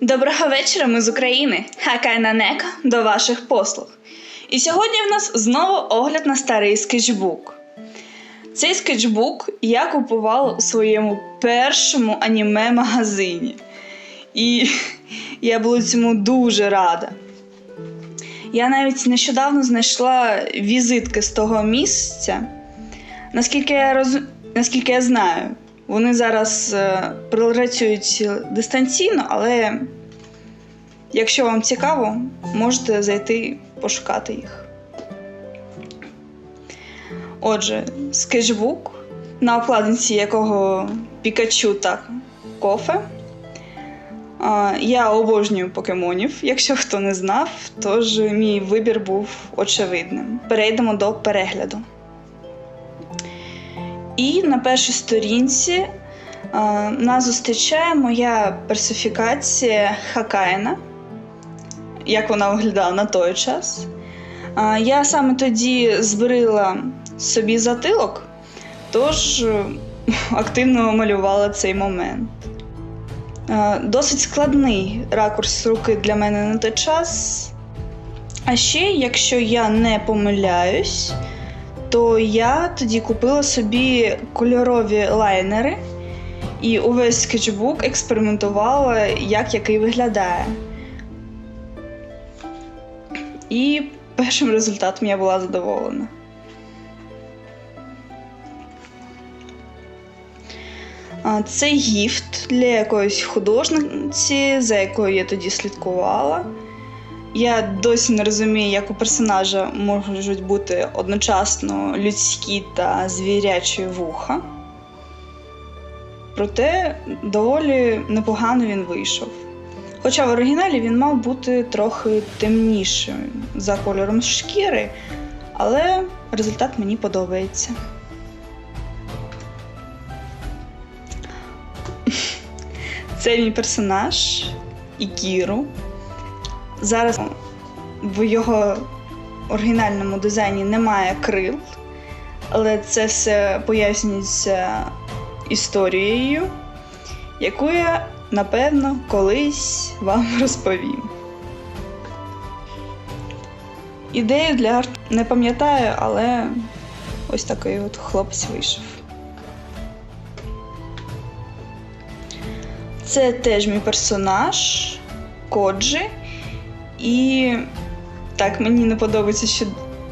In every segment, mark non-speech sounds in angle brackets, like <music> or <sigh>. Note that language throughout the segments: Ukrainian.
Доброго вечора, ми з України. Хакайна Нека до ваших послуг. І сьогодні в нас знову огляд на старий скетчбук. Цей скетчбук я купувала у своєму першому аніме-магазині. І я була цьому дуже рада. Я навіть нещодавно знайшла візитки з того місця. Наскільки я, роз... Наскільки я знаю, вони зараз е, працюють дистанційно, але якщо вам цікаво, можете зайти пошукати їх. Отже, скетчбук, на обкладинці якого Пікачу та кофе. Я обожнюю покемонів, якщо хто не знав, тож мій вибір був очевидним. Перейдемо до перегляду. І на першій сторінці а, нас зустрічає моя персифікація Хакайна, як вона виглядала на той час. А, Я саме тоді збрила собі затилок, тож е, активно малювала цей момент. Е, Досить складний ракурс руки для мене на той час. А ще, якщо я не помиляюсь, то я тоді купила собі кольорові лайнери і увесь скетчбук експериментувала, як який виглядає. І першим результатом я була задоволена. Це гіфт для якоїсь художниці, за якою я тоді слідкувала. Я досі не розумію, як у персонажа можуть бути одночасно людські та звірячі вуха. Проте доволі непогано він вийшов. Хоча в оригіналі він мав бути трохи темнішим за кольором шкіри, але результат мені подобається. Це мій персонаж Ікіру. Зараз в його оригінальному дизайні немає крил, але це все пояснюється історією, яку я, напевно, колись вам <laughs> розповім. Ідею для арт не пам'ятаю, але ось такий от хлопець вийшов. Це теж мій персонаж Коджі. І так, мені не подобається, що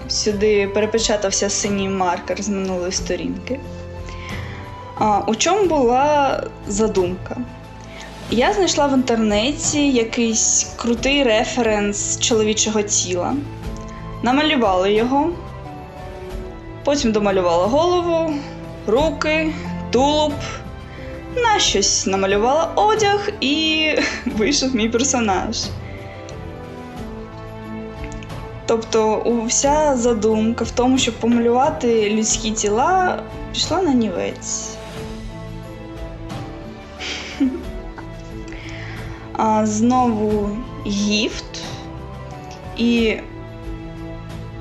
сюди перепечатався синій маркер з минулої сторінки. А, У чому була задумка? Я знайшла в інтернеті якийсь крутий референс чоловічого тіла, намалювала його, потім домалювала голову, руки, тулуб, на щось намалювала одяг і <laughs> вийшов мій персонаж. Тобто вся задумка в тому, щоб помалювати людські тіла, пішла на нівець. <laughs> А Знову гіфт. І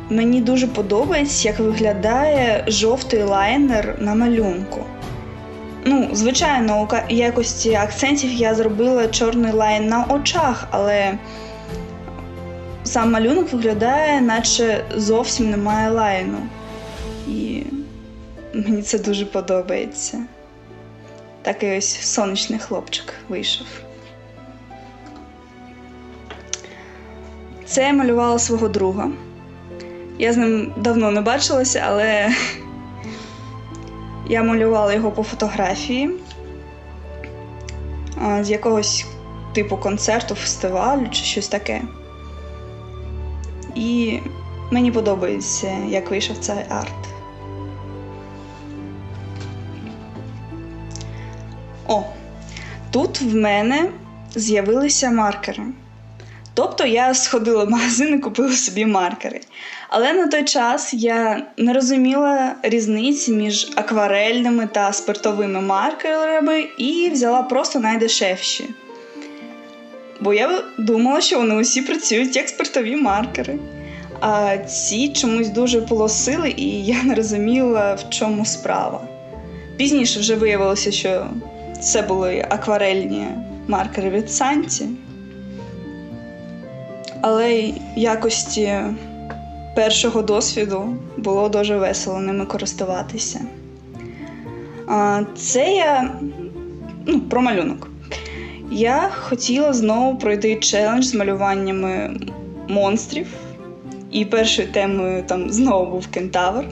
мені дуже подобається, як виглядає жовтий лайнер на малюнку. Ну, звичайно, у якості акцентів я зробила чорний лайн на очах, але сам малюнок виглядає, наче зовсім немає лайну. І мені це дуже подобається. Такий ось сонячний хлопчик вийшов. Це я малювала свого друга. Я з ним давно не бачилася, але <laughs> я малювала його по фотографії з якогось типу концерту, фестивалю чи щось таке. І мені подобається, як вийшов цей арт. О, тут в мене з'явилися маркери. Тобто я сходила в магазин і купила собі маркери. Але на той час я не розуміла різниці між акварельними та спиртовими маркерами і взяла просто найдешевші. Бо я думала, що вони усі працюють як спиртові маркери. А ці чомусь дуже полосили, і я не розуміла, в чому справа. Пізніше вже виявилося, що це були акварельні маркери від Санті. Але якості першого досвіду було дуже весело ними користуватися. Це я ну, про малюнок. Я хотіла знову пройти челендж з малюваннями монстрів. І першою темою там знову був кентавр.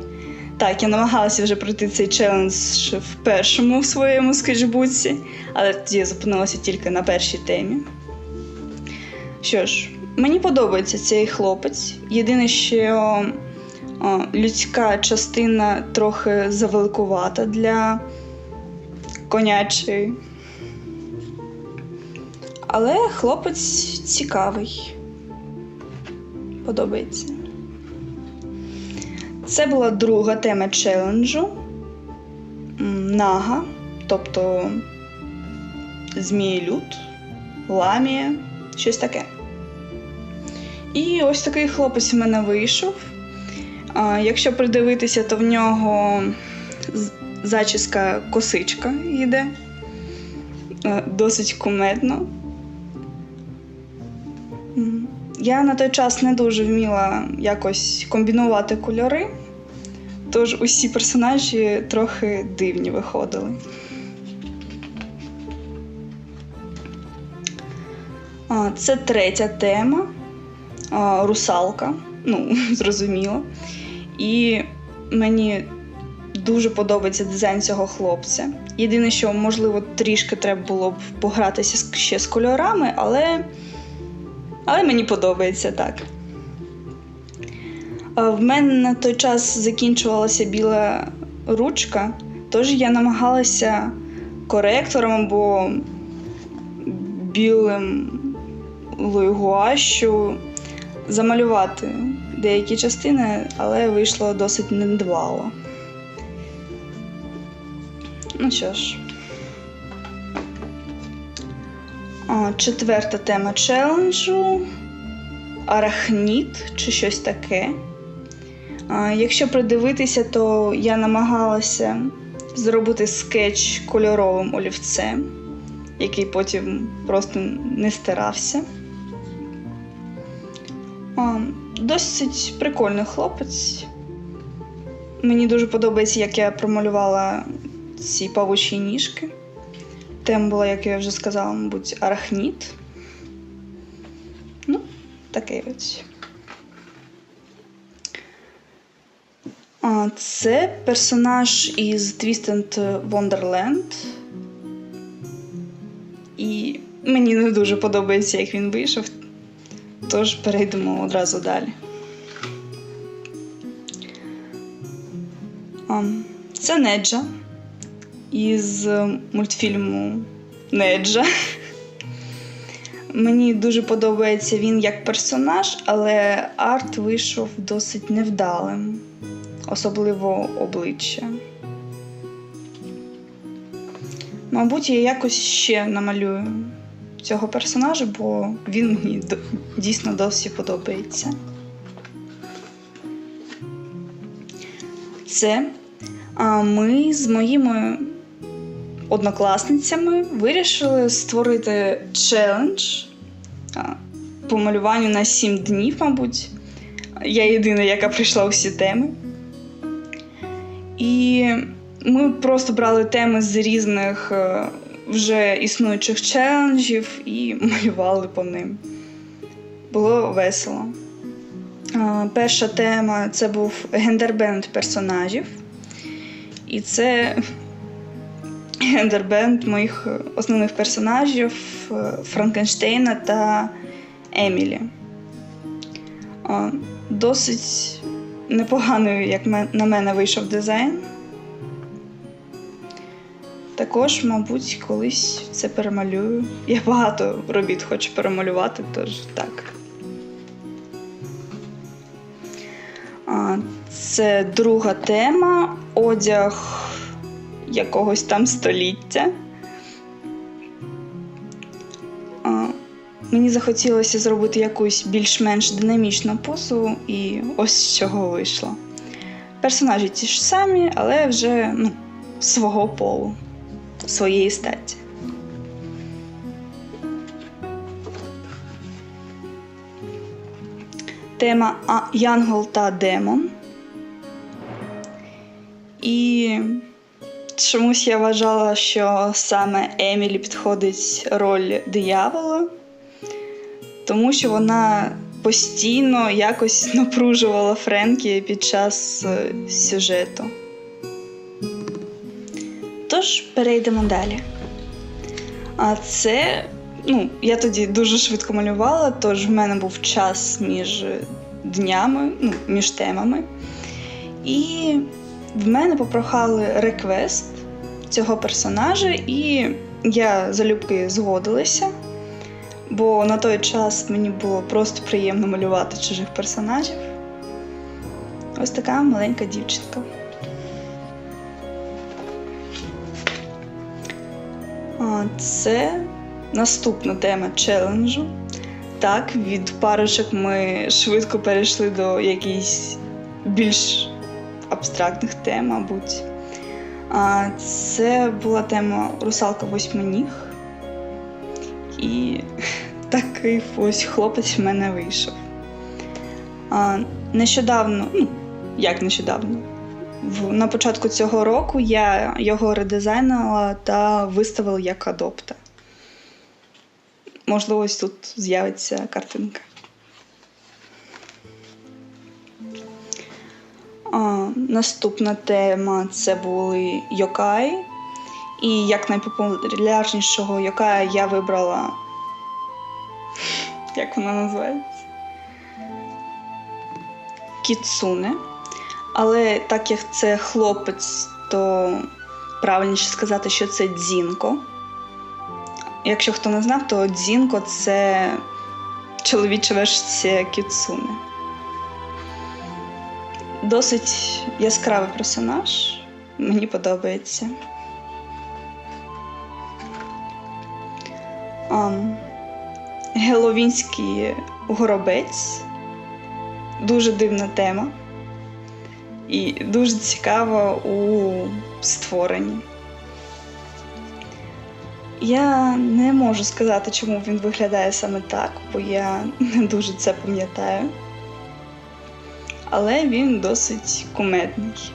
Так, я намагалася вже пройти цей челендж в першому своєму скетчбуці, але тоді я зупинилася тільки на першій темі. Що ж, мені подобається цей хлопець. Єдине, що о, людська частина трохи завеликувата для конячої. Але хлопець цікавий. Подобається. Це була друга тема челенджу. Нага, тобто Змієлюд, Ламія, щось таке. І ось такий хлопець в мене вийшов. Якщо придивитися, то в нього зачіска косичка йде. Е, Досить кумедно. Я на той час не дуже вміла якось комбінувати кольори, тож усі персонажі трохи дивні виходили. Це третя тема русалка. Ну, <laughs> зрозуміло. І мені дуже подобається дизайн цього хлопця. Єдине, що, можливо, трішки треба було б погратися ще з кольорами, але, але мені подобається так. В мене на той час закінчувалася біла ручка, тож я намагалася коректором або білим гуашю замалювати деякі частини, але вийшло досить недбало. Ну що ж. Четверта тема челенджу арахніт чи щось таке. Якщо придивитися, то я намагалася зробити скетч кольоровим олівцем, який потім просто не стирався. Досить прикольний хлопець. Мені дуже подобається, як я промалювала ці павучі ніжки. Тема була, як я вже сказала, мабуть, арахніт. Ну, такий ось. Це персонаж із Twisted Wonderland. І мені не дуже подобається, як він вийшов. Тож перейдемо одразу далі. Це Неджа із мультфільму Неджа. Мені дуже подобається він як персонаж, але арт вийшов досить невдалим, особливо обличчя. Мабуть, я якось ще намалюю цього персонажа, бо він мені дійсно досі подобається. Це ми з моїми однокласницями вирішили створити челендж по малюванню на 7 днів, мабуть. Я єдина, яка прийшла усі теми. І ми просто брали теми з різних е, вже існуючих челенджів і <laughs> малювали по ним. Було весело. Перша тема це був гендербенд персонажів. І це гендербенд моїх основних персонажів е, Франкенштейна та Емілі. Досить непоганою, як на мене вийшов дизайн. Також, мабуть, колись це перемалюю. Я багато робіт хочу перемалювати, тож так. Це друга тема одяг якогось там століття. Мені захотілося зробити якусь більш-менш динамічну позу, і ось з чого вийшло. Персонажі ті ж самі, але вже ну, свого полу, своєї статі. Тема Янгол та Демон. І чомусь я вважала, що саме Емілі підходить роль диявола, тому що вона постійно якось напружувала Френкі під час е, сюжету. Тож перейдемо далі. А це, ну, я тоді дуже швидко малювала, тож в мене був час між днями, ну, між темами. І в мене попрохали реквест цього персонажа, і я залюбки згодилася, бо на той час мені було просто приємно малювати чужих персонажів. Ось така маленька дівчинка. Це наступна тема челенджу. Так, від парочок ми швидко перейшли до якихось більш абстрактних тем, мабуть. Це була тема Русалка восьминіг. І <laughs> такий ось хлопець в мене вийшов. Нещодавно, ну, як нещодавно, на початку цього року я його редизайнила та виставила як адопта. Можливо, ось тут з'явиться картинка. А, наступна тема це були Йокай. І як найпопулярнішого Йокая я вибрала. Як вона називається? Кіцуне. Але так як це хлопець, то правильніше сказати, що це дзінко. Якщо хто не знав, то дзінко це чоловіча версія кіцуне. Досить яскравий персонаж. Мені подобається. Геловінський горобець. Дуже дивна тема. І дуже цікава у створенні. Я не можу сказати, чому він виглядає саме так, бо я <laughs> не дуже це пам'ятаю. Але він досить кумедний.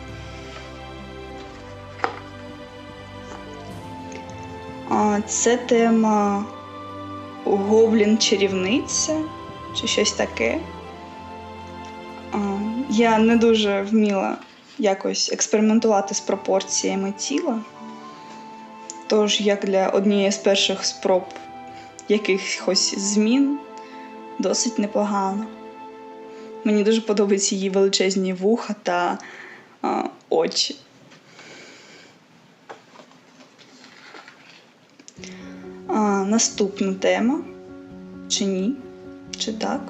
Це тема Гоблін-чарівниця чи щось таке. Я не дуже вміла якось експериментувати з пропорціями тіла. Тож, як для однієї з перших спроб якихось змін, досить непогано. Мені дуже подобаються її величезні вуха та а, очі. А, Наступна тема. Чи ні? Чи так?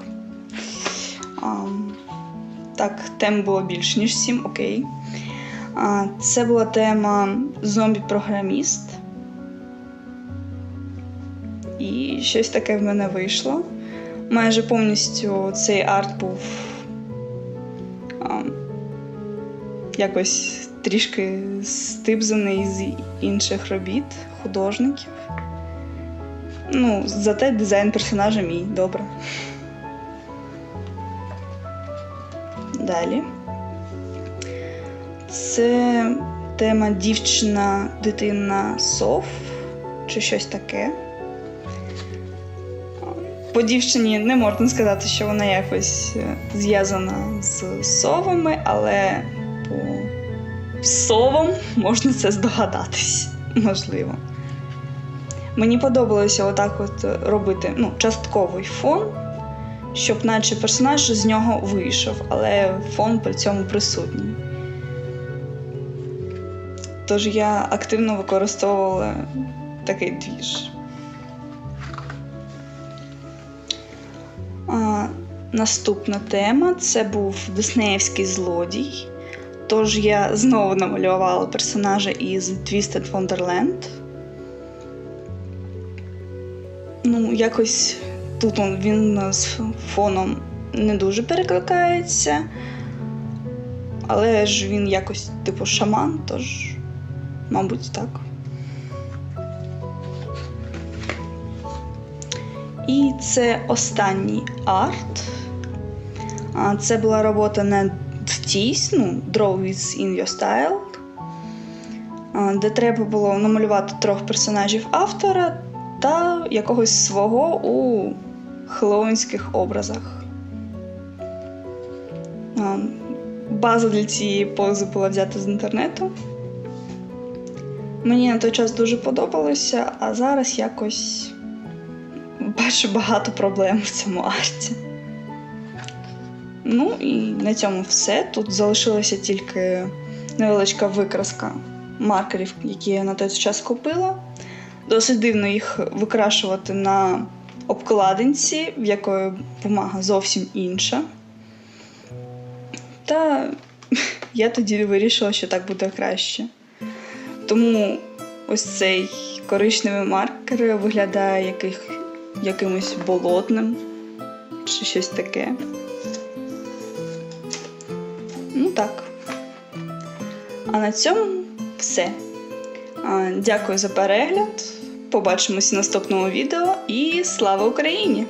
А, так, тем було більше, ніж сім, окей. А, Це була тема зомбі-програміст. І щось таке в мене вийшло. Майже повністю цей арт був якось трішки стибзаний з інших робіт художників. Ну, зате дизайн персонажа мій добре. Далі. Це тема дівчина, дитина сов чи щось таке. По дівчині не можна сказати, що вона якось е, зв'язана з совами, але по совам можна це здогадатись, можливо. Мені подобалося отак от робити ну, частковий фон, щоб наче персонаж з нього вийшов, але фон при цьому присутній. Тож я активно використовувала такий двіж. А, Наступна тема це був Диснеївський злодій. Тож я знову намалювала персонажа із Twisted Wonderland. Ну, якось тут він з фоном не дуже перекликається, але ж він якось типу шаман, тож, мабуть, так. І це останній арт. Це була робота над Tease, ну, in your style, де треба було намалювати трьох персонажів автора та якогось свого у хеллоуінських образах. База для цієї пози була взята з інтернету. Мені на той час дуже подобалося, а зараз якось бачу багато проблем в цьому арті. Ну і на цьому все. Тут залишилася тільки невеличка викраска маркерів, які я на той час купила. Досить дивно їх викрашувати на обкладинці, в якої бумага зовсім інша. Та <laughs> я тоді вирішила, що так буде краще. Тому ось цей коричневий маркер виглядає яких, якимось болотним чи щось таке. Ну так. А на цьому все. Дякую за перегляд. Побачимось в наступному відео і слава Україні!